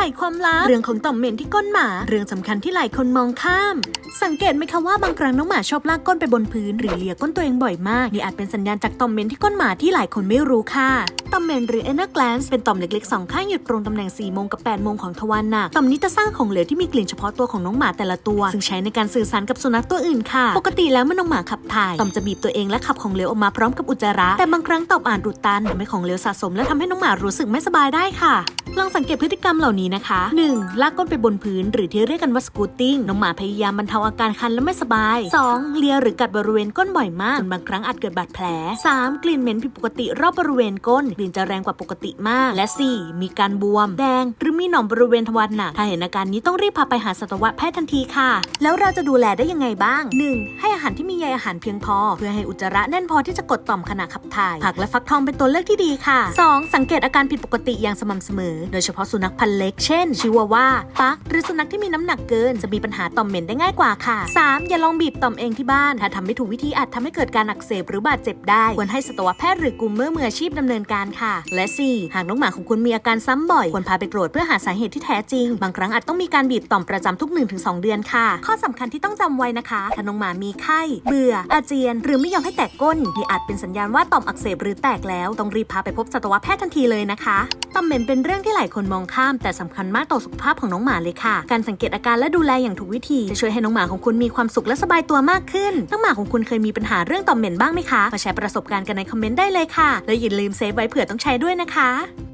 ไขความลับ เรื่องของต่อมเหม็นที่ก้นหมา เรื่องสำคัญที่หลายคนมองข้าม สังเกตไหมคะว่าบางครั้งน้องหมาชอบลากก้นไปบนพื้น หรือเลียก้นตัวเองบ่อยมาก นี่อาจเป็นสัญญาณจากต่อมเหม็นที่ก้นหมาที่หลายคนไม่รู้ค่ะ ต่อมเหม็นหรือ anal glands เป็นต่อมเล็กๆสองข้างอยู่ตรงตำแหน่ง4โมงกับ8โมงของทวารหนัก ต่อมนี้จะสร้างของเหลวที่มีกลิ่นเฉพาะตัวของน้องหมาแต่ละตัว ซึ่งใช้ในการสื่อสารกับสุนัขตัวอื่นค่ะ ปกติแล้วเมื่อน้องหมาขับถ่าย ต่อมจะบีบตัวเองและขับของเหลวออกมาพร้อมกับอุจจาระ แต่บางครั้งต่อมอาจอุดตันทำให้ของเหลวสะสม และทำให้น้องหมารู้สึกไม่สบายได้ค่ะ ลองสังเกตพฤติกรรมเหล่านี้นะคะ 1. ลากก้นไปบนพื้น หรือที่เรียกกันว่าสกูตติ้งน้องหมาพยายามบรรเทาอาการคันและไม่สบาย 2. เลียหรือกัดบริเวณก้นบ่อยมากจนบางครั้งอาจเกิดบาดแผล 3. กลิ่นเหม็นผิดปกติรอบบริเวณก้นกลิ่นจะแรงกว่าปกติมาก และ 4. มีการบวม แดง หรือมีหนองบริเวณทวารหนักถ้าเห็นอาการนี้ต้องรีบพาไปหาสัตวแพทย์ทันทีค่ะ แล้วเราจะดูแลได้ยังไงบ้าง 1. ให้อาหารที่มีใยอาหารเพียงพอ เพื่อให้อุจจาระแน่นพอที่จะกดต่อมขณะขับถ่าย ผักและฟักทองเป็นตัวเลือกที่ดีค่ะ 2. สังเกตอาการผิดปกติอย่างสม่ำเสมอ โดยเฉพาะสุนัขพันธุ์เล็กเช่น ชิวาว่าปักหรือสุนัขที่มีน้ำหนักเกินจะมีปัญหาต่อมเหม็นได้ง่ายกว่าค่ะ 3. อย่าลองบีบต่อมเองที่บ้าน ถ้าทำไม่ถูกวิธีอาจทำให้เกิดการอักเสบหรือบาดเจ็บได้ ควรให้สัตวแพทย์หรือกูมเมอร์มืออาชีพดำเนินการค่ะ และ 4. หากน้องหมาของคุณมีอาการซ้ำบ่อย ควรพาไปตรวจเพื่อหาสาเหตุที่แท้จริง บางครั้งอาจต้องมีการบีบต่อมประจำทุก 1-2 เดือนค่ะ ข้อสำคัญที่ต้องจำไว้นะคะถ้าน้องหมามีไข้ เบื่อ อาเจียน หรือไม่ยอมให้แตกก้นนี่อาจเป็นสัญญาณว่าต่อมอักเสบหรือแตกแล้วต้องรีบพาไปพบสัตวแพทย์ทันทีเลยนะคะต่อมเหม็นเป็นเรื่องที่หลายคนมองข้าม แต่สำคัญมากต่อสุขภาพของน้องหมาเลยค่ะ การสังเกตอาการและดูแลอย่างถูกวิธี จะช่วยให้น้องหมาของคุณมีความสุขและสบายตัวมากขึ้น น้องหมาของคุณเคยมีปัญหาเรื่องต่อมเหม็นบ้างไหมคะ มาแชร์ประสบการณ์กันในคอมเมนต์ได้เลยค่ะ และอย่าลืมเซฟไว้เผื่อต้องใช้ด้วยนะคะ